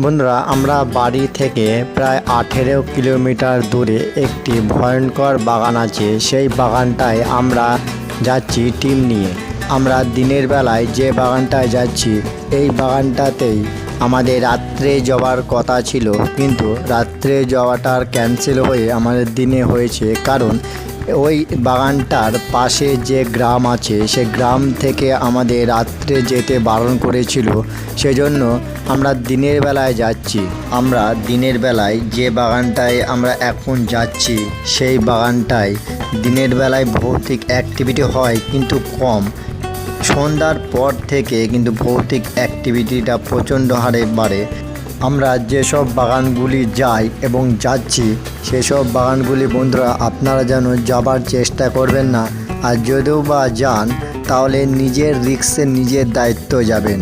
বন্ধুরা, আমরা বাড়ি থেকে প্রায় আঠেরো কিলোমিটার দূরে একটি ভয়ঙ্কর বাগান আছে। সেই বাগানটায় আমরা যাচ্ছি টিম নিয়ে। আমরা দিনের বেলায় যে বাগানটায় যাচ্ছি, এই বাগানটাতেই আমাদের রাত্রে যাওয়ার কথা ছিল। কিন্তু রাত্রে যাওয়াটার ক্যান্সেল হয়ে আমাদের দিনে হয়েছে। কারণ ওই বাগানটার পাশে যে গ্রাম আছে, সে গ্রাম থেকে আমাদের রাত্রে যেতে বারণ করেছিল। সেজন্য আমরা দিনের বেলায় যাচ্ছি। আমরা দিনের বেলায় যে বাগানটায় আমরা এখন যাচ্ছি, সেই বাগানটায় দিনের বেলায় ভৌতিক অ্যাক্টিভিটি হয় কিন্তু কম। সন্ধ্যার পর থেকে কিন্তু ভৌতিক অ্যাক্টিভিটিটা প্রচণ্ড হারে বাড়ে। আমরা যেসব বাগানগুলি যাই এবং যাচ্ছি, সেসব বাগানগুলি বন্ধুরা আপনারা যেন যাবার চেষ্টা করবেন না। আর যদিও বা যান, তাহলে নিজের রিক্সে নিজের দায়িত্ব যাবেন।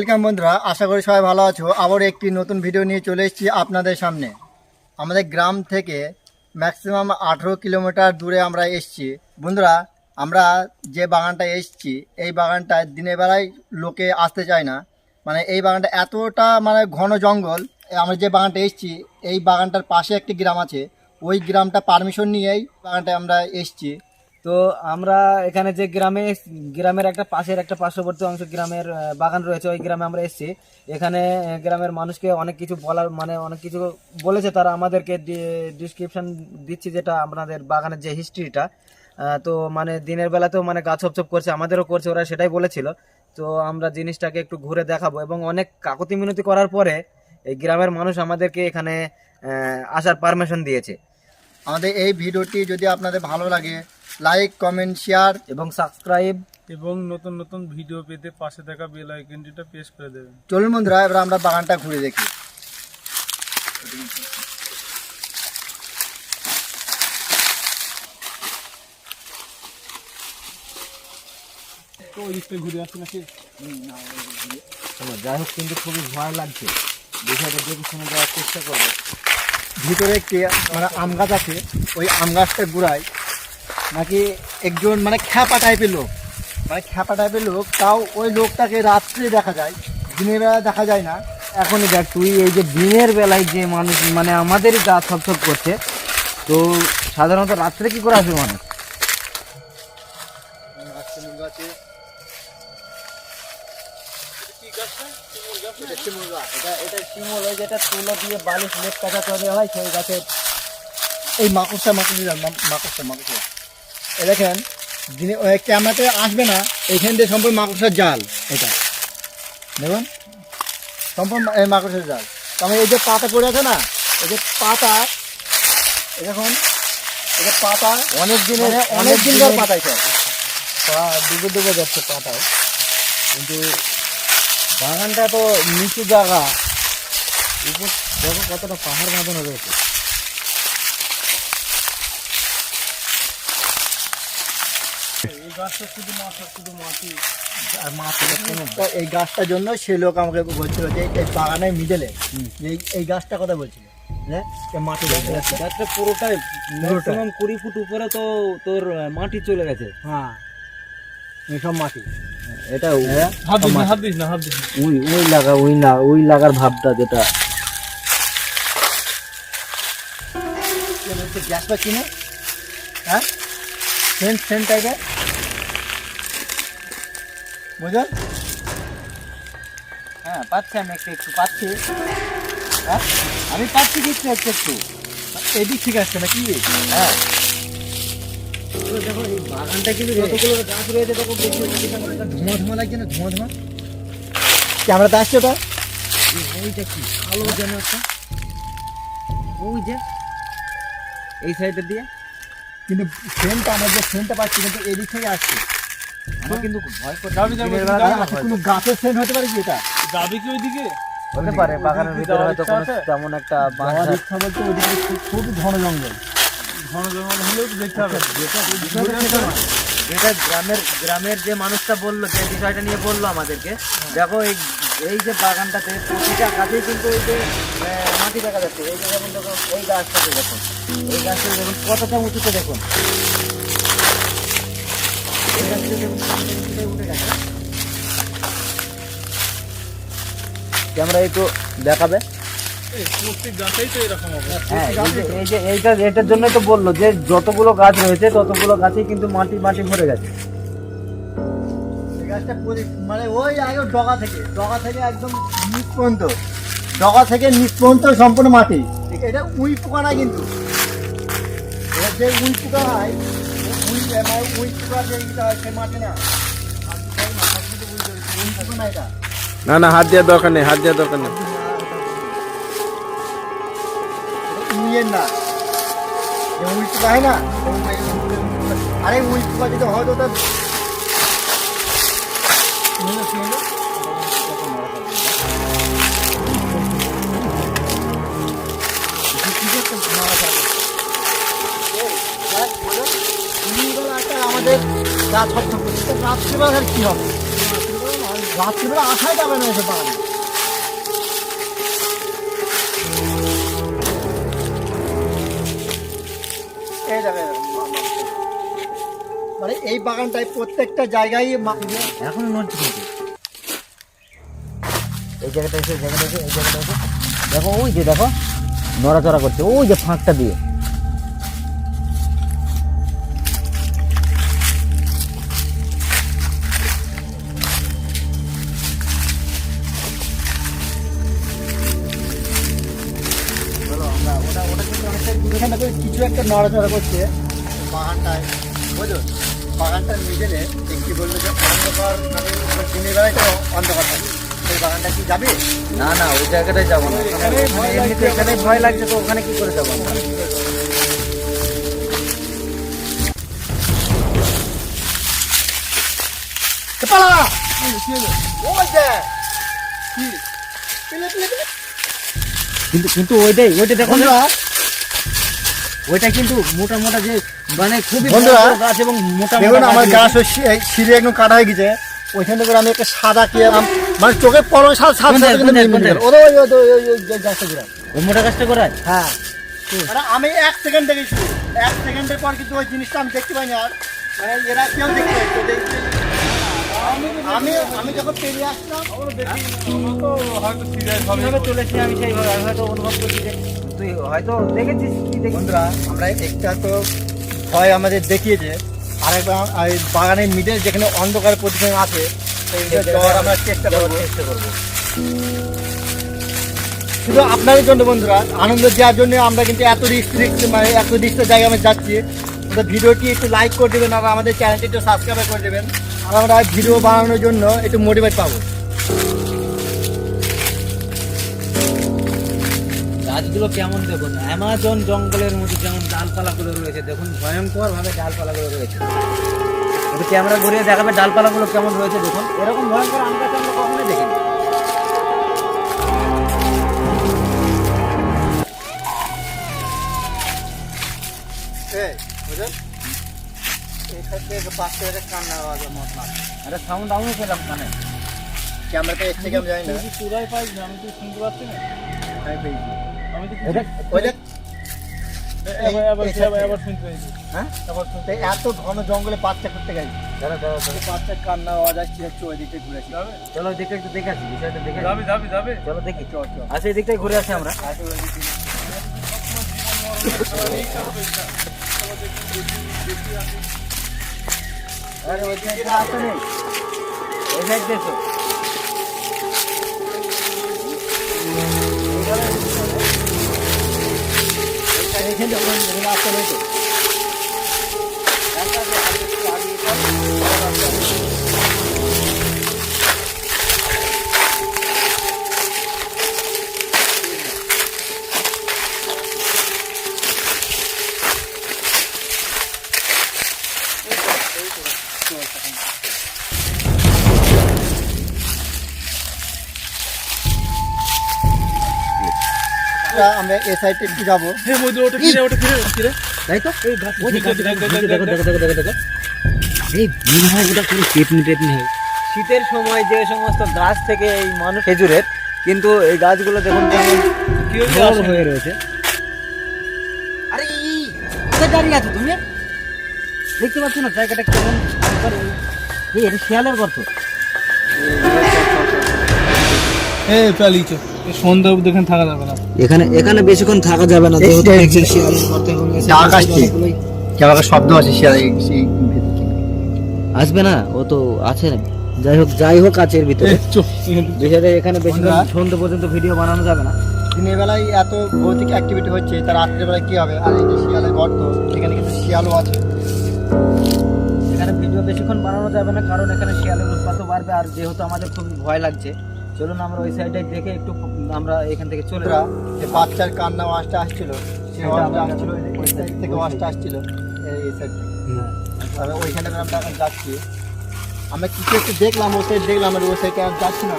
ওয়েলকাম বন্ধুরা, আশা করি সবাই ভালো আছো। আবার একটি নতুন ভিডিও নিয়ে চলে এসেছি আপনাদের সামনে। আমাদের গ্রাম থেকে ম্যাক্সিমাম আঠেরো কিলোমিটার দূরে আমরা এসেছি। বন্ধুরা, আমরা যে বাগানটায় এসেছি, এই বাগানটায় দিনের বেলায় লোকে আসতে চায় না। মানে এই বাগানটা এতটা মানে ঘন জঙ্গল, আমরা যে বাগানটা এসেছি, এই বাগানটার পাশে একটি গ্রাম আছে। ওই গ্রামটা পারমিশন নিয়েই বাগানটায় আমরা এসেছি। তো আমরা এখানে যে গ্রামে গ্রামের একটা পাশের একটা পার্শ্ববর্তী অংশ গ্রামের বাগান রয়েছে, ওই গ্রামে আমরা এসেছি। এখানে গ্রামের মানুষকে অনেক কিছু বলার মানে অনেক কিছু বলেছে, তারা আমাদেরকে ডিসক্রিপশন দিচ্ছি যেটা আপনাদের বাগানের যে হিস্ট্রিটা তো মানে দিনের বেলাতেও মানে গাছ ছপ করছে, আমাদেরও করছে, ওরা সেটাই বলেছিল। তো আমরা জিনিসটাকে একটু ঘুরে দেখাবো এবং অনেক কাকতি মিনতি করার পরে এই গ্রামের মানুষ আমাদেরকে এখানে আসার পারমিশন দিয়েছে। আমাদের এই ভিডিওটি যদি আপনাদের ভালো লাগে লাইক কমেন্ট শেয়ার এবং সাবস্ক্রাইব এবং নতুন নতুন ভিডিও পেতে পাশে থাকা বেল আইকনটিটা প্রেস করে দেবেন। চলুন বন্ধুরা এবার আমরা বাগানটা ঘুরে দেখি। ঘুরে আসছি নাকি? যাই হোক কিন্তু খুবই ভয় লাগছে। বিষয়টা দেখে শুনে যাওয়ার চেষ্টা করব। ভিতরে একটি মানে আম গাছ আছে ওই আম গাছটার গোড়ায় নাকি একজন মানে খ্যাপা টাইপের লোক। মানে খ্যাপা টাইপের লোক, তাও ওই লোকটাকে রাত্রে দেখা যায়, দিনের বেলা দেখা যায় না। এখনই দেখ তুই এই যে দিনের বেলায় যে মানুষ মানে আমাদেরই গা ছপছপ করছে, তো সাধারণত রাত্রে কি করে আসবে মানুষ? এটা দিয়ে বালিশ এই মাকুসা মাকুসা মাকুসা মাকুসা দেখেন দিনে ওই ক্যামেরাতে আসবে না এইখান দিয়ে সম্পূর্ণ মাকুসার জাল এটা। দেখুন সম্পূর্ণ এই মাকুসার জাল। তার এই যে পাতা পড়ে আছে না এই যে পাতা দেখুন এই যে পাতা অনেক দিনের মানে অনেক দিনকার পাতা এটা। পা ডুবে ডুবে যাচ্ছে পাতায়। কিন্তু বাগানটা তো নিচু জায়গা। উপর দেখো কতটা পাহাড় বাঁধানো রয়েছে এই গাছটা শুধু মাথা শুধু মাটি। আর মাছ তো এই গাছটার জন্য সেই লোক আমাকে বলছিল যে এই বাগানের মিডলে এই এই গাছটা কথা বলছিল। মাটি গাছটা পুরোটাই ম্যাক্সিমাম কুড়ি ফুট উপরে তো তোর মাটি চলে গেছে। হ্যাঁ। মাটি। এটা হ্যাঁ? না ওই ওই লাগা ওই না ওই লাগার ভাবটা যেটা। গ্যাস পাচ্ছি না হ্যাঁ? সেন্ট সেন্ট টাইপের বুঝলেন হ্যাঁ পাচ্ছি আমি একটু একটু পাচ্ছি। হ্যাঁ আমি পাচ্ছি কিছু একটু একটু। এদিক ঠিক আছে না কি হ্যাঁ দেখো এই বাগানটা কিন্তু যতগুলো গাছ রয়েছে তখন বেশি ধোঁয়া ধোঁয়া লাগছে না? ধোঁয়া ধোঁয়া ক্যামেরাতে আসছে ওটা। ওইটা কি? যেন একটা। ওই যে এই সাইডের দিয়ে। কিন্তু ফ্রেমটা আমরা যে ফ্রেমটা পাচ্ছি কিন্তু এদিক থেকে আসছে। আমার কিন্তু ভয় যাবি, যাবি, কোনো গাছের হতে পারে কি এটা? যাবে কি ওইদিকে? হতে পারে বাগানের ওদিকে ভিতরে যাওয়ার হয়তো কোনো তেমন একটা বাঁশ যাওয়ার ইচ্ছা বলতে ওদিকে খুব- খুব ঘন জঙ্গল। ঘন জঙ্গল হলেও দেখতে হবে। এটা গ্রামের গ্রামের যে মানুষটা বলল যে বিষয়টা নিয়ে বলল আমাদেরকে দেখো এই এই যে বাগানটাতে প্রতিটা গাছেই কিন্তু এই যে মাটি দেখা যাচ্ছে। এই যে যেমন দেখুন এই গাছটাতে দেখুন এই গাছটা দেখুন কতটা উঁচুতে দেখুন। ক্যামেরা একটু দেখাবে? হ্যাঁ এইটা এটার জন্য তো বলল যে যতগুলো গাছ রয়েছে, ততগুলো গাছেই কিন্তু মাটি মাটি ভরে গেছে। মানে ওই আগে ডগা থেকে ডগা থেকে একদম ডগা থেকে সম্পূর্ণ মাটি। এটা উই পোকা না কিন্তু। এটা যে উই পোকা হয় না না, হাত দেওয়ার দরকার নেই হাত দেওয়ার দরকার নেই। না। উই পোকা হয় না। আরে উই পোকা যদি তার কি হবে? যাবে না বাগানে এই মা- মানে এই বাগানটায় প্রত্যেকটা জায়গায় এখনও নড়ছে কিন্তু। এই জায়গাটা এসে জায়গাটা এসে, এই জায়গাটা এসে। দেখো, ওই যে দেখো, নড়াচড়া করছে, ওই যে ফাঁকটা দিয়ে। কিছু একটা নড়াচড়া করছে বাগানটায় বুঝলো? বাগানটার মিডলে একটি বলল যে অন্ধকার মানে দিনের বেলায় তো অন্ধকার থাকে। সেই বাগানটা কি যাবে? না না ওই জায়গাটায় যাব না। এমনিতে এখানে ভয় লাগছে তো ওখানে কি করে যাব আমরা? পালা! ওই যে! কি? পিলে পিলে পিলে। কিন্তু কিন্তু ওইটাই ওইটা দেখো না, ওইটা কিন্তু মোটা মোটা যে মানে খুবই গাছ এবং মোটা দেখুন মোটা আমার গাছ ওই এই সিঁড়ি একদম কাটা হয়ে গেছে। ওইখান থেকে আমি একটা সাদা কি আম- মানে চোখে পড়ো সাদা সাদা। ওই ওই ওই ওই ওই ওই গাছটা ঘুরায় ওই মোটা গাছটা করায় হ্যাঁ। আমি এক সেকেন্ড দেখেছি এক সেকেন্ডের পর কিন্তু ওই জিনিসটা আমি দেখতে পাইনি আর। মানে এরা কেউ দেখতে পাই আমি আমি যখন পেরিয়ে আসলাম হয়তো সিরিয়াস হবে চলেছি আমি সেইভাবে আমি হয়তো অনুভব করছি যে তুই হয়তো দেখেছিস কি বন্ধুরা আমরা একটা তো ভয় আমাদের দেখিয়েছে। আর একবার আর বাগানের মিডল যেখানে অন্ধকার প্রতিদিন আছে আমরা চেষ্টা করব। চেষ্টা করব। শুধু আপনাদের জন্য বন্ধুরা আনন্দ দেওয়ার জন্য আমরা কিন্তু এত রিস্ক রিস্ক মানে এত রিস্কের জায়গায় আমরা যাচ্ছি। আমাদের ভিডিওটি একটু লাইক করে দেবেন আর আমাদের চ্যানেলটি একটু সাবস্ক্রাইব করে দেবেন। আর আমরা ভিডিও বানানোর জন্য একটু মোটিভেট পাবো। গাছগুলো কেমন দেখুন? অ্যামাজন জঙ্গলের মধ্যে যেমন ডালপালাগুলো রয়েছে দেখুন ভয়ঙ্কর ভাবে ডালপালাগুলো রয়েছে। একটু ক্যামেরা ঘুরিয়ে দেখাবে ডালপালাগুলো কেমন রয়েছে দেখুন। এরকম ভয়ঙ্কর আম গাছ আমরা কখনোই দেখিনি। সাউন্ড আমিও পেলাম ক্যামেরাটা এর থেকে আমি জানি না। তুই চূড়ায় পাইস আমি তো শুনতে পাচ্ছি না? আমি পেয়েছি। ওই হ্যাঁ? তারপর শুনতে এত ঘন জঙ্গলে বাচ্চা করতে গেছি। বাচ্চার কান্না আওয়াজ আসছে একটু ওই দিকটা ঘুরেছি যাবে? চলো দেখে একটু দেখে আসি বিষয়টা দেখে যাবে যাবে যাবে। চলো দেখি। চল চল। আচ্ছা এই দিকটাই ঘুরে আসি আমরা। আরে ওই দিকে রাস্তা নেই। এই সাইড দেখো। 天掉下来，给大家喝点水。আমরা এ সাইডে একটু যাব? তাই তো? এই গাছ ওই দেখো দেখো দেখো দেখো দেখো। দেখো এই মনে হয় ওটা কোনো টেপনি টেপনি হয় শীতের সময় যে সমস্ত গাছ থেকে এই মানুষ খেজুরের কিন্তু এই গাছগুলো দেখুন কেমন হয়ে রয়েছে। আরে কোথায় দাঁড়িয়ে আছো তুমি? দেখতে পাচ্ছ না জায়গাটা কেমন? এই এটা শিয়ালের গর্ত। এই পালিয়েছে। সন্ধ্যা অবধি এখানে থাকা যাবে না। এখানে এখানে বেশিক্ষণ থাকা যাবে না যেহেতু ডাক আসছে। কেমন শব্দ আছে সেই আসবে না ও তো আছে না। যাই হোক যাই হোক কাচের ভিতরে। বিষয়টা এখানে বেশি সন্ধ্যে পর্যন্ত ভিডিও বানানো যাবে না। দিনের বেলায় এত ভৌতিক অ্যাক্টিভিটি হচ্ছে তার রাত্রের বেলায় কি হবে? আর এই যে শিয়ালের গর্ত এখানে কিন্তু শিয়ালও আছে। এখানে ভিডিও বেশিক্ষণ বানানো যাবে না কারণ এখানে শিয়ালের উৎপাতও বাড়বে আর যেহেতু আমাদের খুব ভয় লাগছে চলুন আমরা ওই সাইডে দেখে একটু আমরা এখান থেকে চলে বাচ্চার কান্না আওয়াজটা আসছিল সেই আওয়াজটা আসছিল ওই সাইড থেকে আওয়াজটা আসছিল এই- সাইড থেকে। তবে ওইখানে আমরা এখন যাচ্ছি। আমরা কিছু একটু দেখলাম ওই সাইড দেখলাম আর ওই সাইডে আর যাচ্ছি না।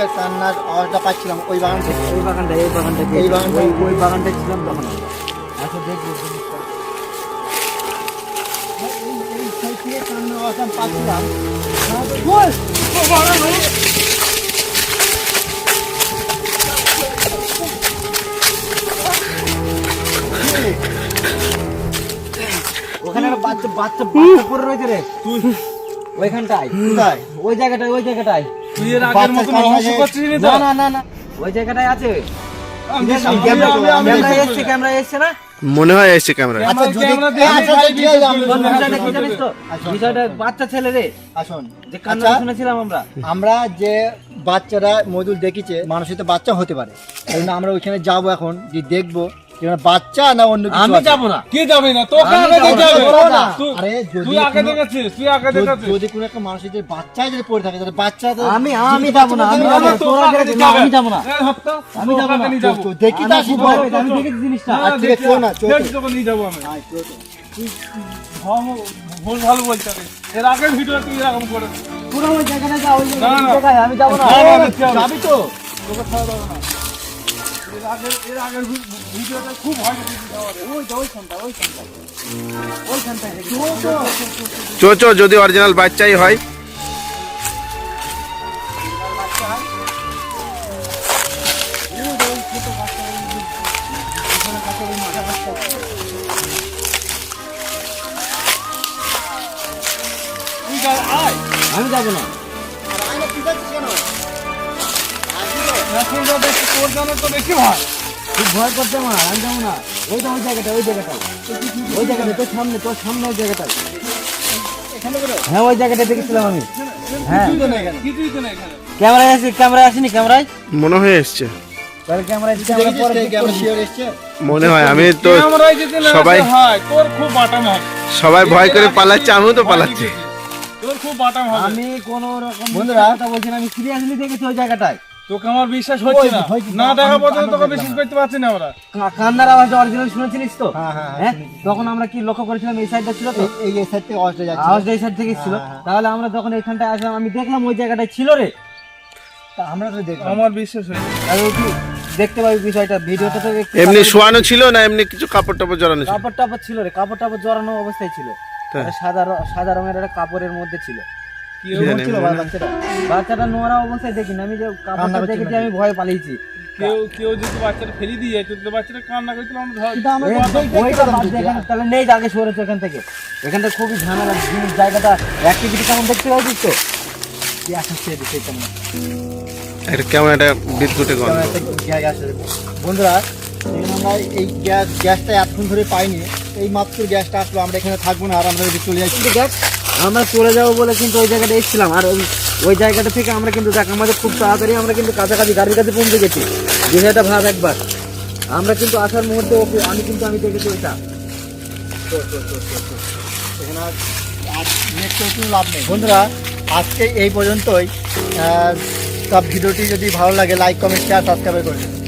বাচ্চার কান্নার আওয়াজটা পাচ্ছিলাম ওই বাগান থেকে ওই বাগানটা এই বাগানটা এই বাগানটা। ওই বাগানটা ছিলাম তখন আমরা। আচ্ছা দেখব। এই এই কান্নার আওয়াজটা পাচ্ছিলাম ওখানে বাচ্চা বাচ্চা বাচ্চা পড়ে রয়েছে রে। তুই ওইখানটায় ওই জায়গাটায় ওই জায়গাটায়। তুই এর আগের মতো রহস্য করছিস না না না না ওই আছে। মনে হয় এসছে ক্যামেরা বাচ্চা ছেলে রে। আসুন। যে কান্না আচ্ছা, শুনেছিলাম আমরা। আমরা যে বাচ্চারা মধুর দেখিছে মানুষের তো বাচ্চা হতে পারে। আমরা ওইখানে যাব এখন যে দেখব। বাচ্চা না অন্য কিছু আমি। যাব না। কে যাবে না? তোকে আগে। তুই- আরে তুই আগে কোনো- তুই আগে যদি- যদি কোনো একটা মানুষের যে বাচ্চাই যদি পড়ে থাকে তাহলে বাচ্চা আমি আমি যাব না আমি যাব না, তোরা আগে দেখে- না, আমি যাব না। আমি যাব না। দেখি তা শুভ আমি দেখেছি জিনিসটা। আচ্ছা, ঠিক আছে, চল না, চল, দেখ তোকে নিয়ে যাব আমি। চল। ভুল ভালো হবে এর আগের ভিডিও তুই এরকম করে পুরো ওই জায়গাটায় যাও না। আমি যাব না যাবি তো। তোকে ছাড়া যাবে না। এর আগের এর আগের ভিডিওটা খুব ভয় পেয়েছি যাওয়ার ওইখানটা ওইখানটা চো চো। যদি অরিজিনাল বাচ্চাই হয়। আমি যাব না। তোর জানার তো বেশি ভয় খুব ভয় করছে আমার আমি যাব না। ওইটা ওই জায়গাটা ওই জায়গাটা। ওই জায়গাটা তোর সামনে তোর সামনে ওই জায়গাটা। হ্যাঁ ওই জায়গাটা দেখেছিলাম আমি। হ্যাঁ। কিছুই তো নেই এখানে। কিছুই তো না এখানে। ক্যামেরায় আসি ক্যামেরায় আসিনি ক্যামেরায়? মনে হয়ে এসছে? মনে হয় আমি তো সবাই- হয় তোর খুব বাটাম সবাই ভয় করে পালাচ্ছে আমিও তো পালাচ্ছি। তোর খুব আমি কোন রকম বন্ধুরা, কথা বলছি না আমি সিরিয়াসলি দেখেছি ওই জায়গাটায়। তোকে আমার বিশ্বাস হচ্ছে না। না দেখা পর্যন্ত তোকে বিশ্বাস করতে পারছি না আমরা। কান্নার আওয়াজটা অরিজিনাল শুনেছিলিস তো? হ্যাঁ, হ্যাঁ, হ্যাঁ? তখন আমরা কি লক্ষ্য করেছিলাম এই সাইডটা ছিল তো? এই- এই সাইড থেকে আওয়াজটা যাচ্ছে। আওয়াজটা এই সাইড থেকে ছিল। হ্যাঁ, হ্যাঁ। তাহলে আমরা যখন এইখানটায় আসলাম আমি দেখলাম ওই জায়গাটায় ছিল রে। তা আমরা তো দেখলাম। আমার বিশ্বাস হয়েছে আর ওই কি দেখতে পাবি বিষয়টা। ভিডিওটা তো এমনি শোয়ানো ছিল না এমনি কিছু কাপড় টাপড় জড়ানো ছিল? কাপড় টাপড় ছিল রে। কাপড় টাপড় জড়ানো অবস্থায় ছিল। সাদা সাদা রঙের একটা কাপড়ের মধ্যে ছিল। বাচ্চাটা? নোংরা অবস্থায় দেখিনি আমি যে কান্না দেখেছি আমি ভয় পালিয়েছি। কেউ কেউ যদি বাচ্চাটা ফেলে দিয়ে যেত তো বাচ্চাটা কান্না করছিল আমরা তাহলে নেই আগে সরেছে এখান থেকে। এখানটা খুবই ঝামেলা জিনিস জায়গাটা অ্যাক্টিভিটি কেমন দেখতে পাচ্ছিস তো? কি আকাশ থেকে দিচ্ছে কেমন? একটা। বন্ধুরা আমরা এই গ্যাস গ্যাসটা এতক্ষণ ধরে পাইনি। এই মাত্র গ্যাসটা আসলো আমরা এখানে থাকব না আর আমরা যদি চলে যাচ্ছি। কিন্তু দেখ আমরা চলে যাব বলে কিন্তু ওই জায়গাটা এসেছিলাম। আর ওই ওই জায়গাটা থেকে আমরা কিন্তু দেখ আমাদের খুব তাড়াতাড়ি আমরা কিন্তু কাছাকাছি গাড়ির কাছে পৌঁছে গেছি। বিষয়টা ভাব একবার। আমরা কিন্তু আসার মুহূর্তে ওকে আমি কিন্তু আমি দেখেছি ওইটা করে কোনো লাভ নেই। বন্ধুরা আজকে এই পর্যন্তই। সব ভিডিওটি যদি ভালো লাগে লাইক কমেন্ট শেয়ার সাবস্ক্রাইব করবেন